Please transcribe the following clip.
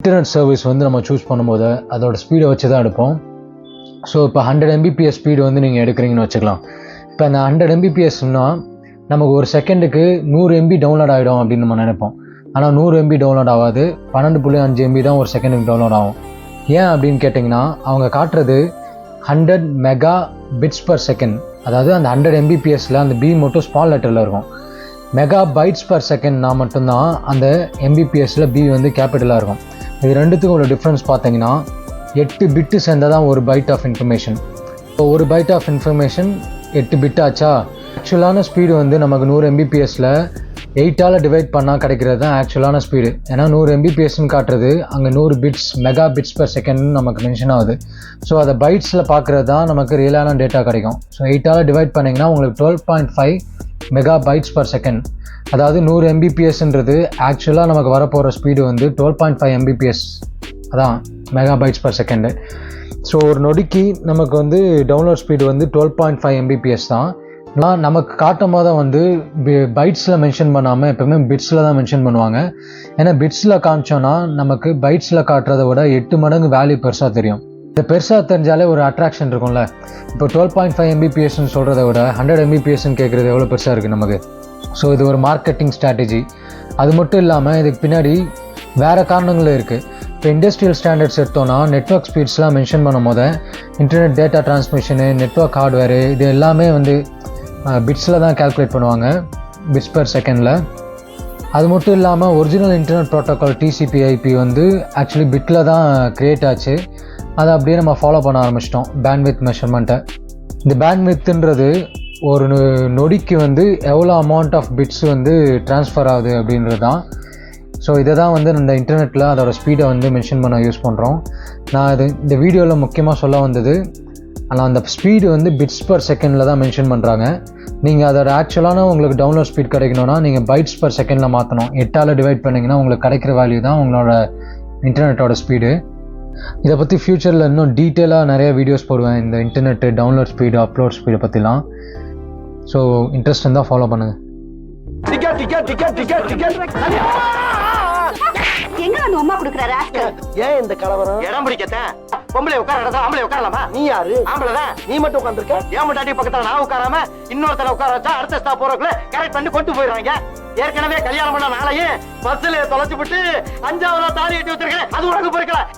Internet service வந்து நம்ம choose பண்ணும்போது அதோட ஸ்பீடை வச்சு தான் எடுப்போம். ஸோ இப்போ ஹண்ட்ரட் எம்பிபிஎஸ் ஸ்பீடு வந்து நீங்கள் எடுக்கிறீங்கன்னு வச்சுக்கலாம். இப்போ அந்த ஹண்ட்ரட் எம்பிபிஎஸ்னால் நமக்கு ஒரு செகண்டுக்கு நூறு எம்பி டவுன்லோட் ஆகிடும் அப்படின்னு நம்ம நினைப்போம். ஆனால் நூறு எம்பி டவுன்லோட் ஆகாது. பன்னெண்டு புள்ளி அஞ்சு எம்பி தான் ஒரு செகண்டுக்கு டவுன்லோட் ஆகும். ஏன் அப்படின்னு கேட்டிங்கன்னா அவங்க காட்டுறது hundred mega bits per second அதாவது அந்த ஹண்ட்ரட் எம்பிபிஎஸில் அந்த பி மட்டும் ஸ்மால் லெட்டரில் இருக்கும். மெகா பைட்ஸ் பர் செகண்ட்னா மட்டும்தான் அந்த எம்பிபிஎஸில் பி வந்து கேபிட்டலாக இருக்கும். இது ரெண்டுத்துக்கும் உள்ள டிஃப்ரென்ஸ் பார்த்தீங்கன்னா எட்டு பிட்டு சேர்ந்தால் தான் ஒரு பைட் ஆஃப் இன்ஃபர்மேஷன் இப்போ ஒரு பைட் ஆஃப் இன்ஃபர்மேஷன் எட்டு பிட் ஆச்சா? ஆக்சுவலான ஸ்பீடு வந்து நமக்கு நூறு எம்பிபிஎஸ்ல எயிட்டால் டிவைட் பண்ணால் கிடைக்கிறது தான் ஆக்சுவலான ஸ்பீடு ஏன்னா நூறு எம்பிபிஎஸ்ன்னு காட்டுறது அங்கே நூறு பிட்ஸ் மெகா பிட்ஸ் பர் செகண்ட்னு நமக்கு மென்ஷன் ஆகுது. ஸோ அதை பைட்ஸில் பார்க்குறது தான் நமக்கு ரியலான டேட்டா கிடைக்கும். ஸோ எயிட்டால் டிவைட் பண்ணிங்கன்னா உங்களுக்கு twelve point five mega bytes per second அதாவது நூறு எம்பிபிஎஸ்ன்றது ஆக்சுவலாக நமக்கு வரப்போகிற ஸ்பீடு வந்து டுவெல் பாயிண்ட் ஃபைவ் எம்பிபிஎஸ் அதான் mega bytes per second so ஒரு நொடிக்கு நமக்கு வந்து டவுன்லோட் ஸ்பீடு வந்து டுவெல் பாயிண்ட் ஃபைவ் எம்பிபிஎஸ் தான். ஆனால் நமக்கு காட்டும் போது வந்து பைட்ஸில் மென்ஷன் பண்ணாமல் எப்பவுமே பிட்ஸில் தான் மென்ஷன் பண்ணுவாங்க. ஏன்னா பிட்ஸில் காமிச்சோன்னா நமக்கு பைட்ஸில் காட்டுறத விட எட்டு மடங்கு வேல்யூ பெருசாக தெரியும். இந்த பெருசாக தெரிஞ்சாலே ஒரு அட்ராக்ஷன் இருக்கும்ல. இப்போ டுவெல் பாயிண்ட் ஃபைவ் எம்பிபிஎஸ்ன்னு சொல்கிறத விட ஹண்ட்ரட் எம்பிபிஎஸ்ன்னு கேட்குறது எவ்வளோ பெருசாக இருக்குது நமக்கு? ஸோ இது ஒரு மார்க்கெட்டிங் ஸ்ட்ராட்டஜி அது மட்டும் இல்லாமல் இதுக்கு பின்னாடி வேறு காரணங்களும் இருக்குது இப்போ இண்டஸ்ட்ரியல் ஸ்டாண்டர்ட்ஸ் எடுத்தோன்னா நெட்ஒர்க் ஸ்பீட்ஸ்லாம் மென்ஷன் பண்ணும் போது internet data transmission network hardware இது எல்லாமே வந்து பிட்ஸில் தான் கால்குலேட் பண்ணுவாங்க. பிட்ஸ் பர் செகண்டில் அது மட்டும் இல்லாமல் original internet protocol TCP IP வந்து ஆக்சுவலி பிட்டில் தான் க்ரியேட் ஆச்சு. அதை அப்படியே நம்ம ஃபாலோ பண்ண ஆரம்பிச்சிட்டோம் பேண்ட்வித் மெஷர்மெண்ட்டை இந்த பேண்ட்வித்துன்றது ஒரு நொடிக்கு வந்து எவ்வளோ அமௌண்ட் ஆஃப் பிட்ஸ் வந்து ட்ரான்ஸ்ஃபர் ஆகுது அப்படின்றது தான். ஸோ இதை தான் வந்து இந்த இன்டர்நெட்டில் அதோடய ஸ்பீடை வந்து மென்ஷன் பண்ண யூஸ் பண்ணுறோம் நான் இது இந்த வீடியோவில் முக்கியமாக சொல்ல வந்தது ஆனால் அந்த ஸ்பீடு வந்து பிட்ஸ் per செகண்டில் தான் மென்ஷன் பண்ணுறாங்க நீங்கள் அதோட ஆக்சுவலான உங்களுக்கு டவுன்லோட் ஸ்பீட் கிடைக்கணும்னா நீங்கள் பைட்ஸ் per செகண்டில் மாற்றணும் எட்டால் டிவைட் பண்ணிங்கன்னா உங்களுக்கு கிடைக்கிற வேல்யூ தான் உங்களோட இன்டர்நெட்டோட ஸ்பீடு இதை பற்றி ஃப்யூச்சரில் இன்னும் டீட்டெயிலாக நிறைய வீடியோஸ் போடுவேன். இந்த இன்டர்நெட்டு டவுன்லோட் ஸ்பீடு அப்லோட் ஸ்பீடை பற்றிலாம் ஸோ இன்ட்ரெஸ்ட் இருந்தால் ஃபாலோ பண்ணுங்கள் எங்க அந்த உமா குடுக்குறாரு ஏன் இந்த கலவரம்? இடம் பிடிக்கத்தான். பொம்பளை உட்கார ஆம்பளை உட்காரலாமா? நீ யாரு? ஆம்பளை தான் நீ மட்டும் உட்காந்துருக்க ஏன் முட்டாட்டி பக்கத்துல நான் உட்காராம இன்னொருத்தர உட்கார வச்சா அடுத்த ஸ்டாப் போறதுக்குள்ள கரெக்ட் பண்ணி கொண்டு போயிடுறாங்க. ஏற்கனவே கல்யாணம் பண்ண நாளையே பஸ்ல தொலைச்சு விட்டு அஞ்சாவது தாலி எட்டி வச்சிருக்கேன். அது உனக்கு போயிருக்கலாம்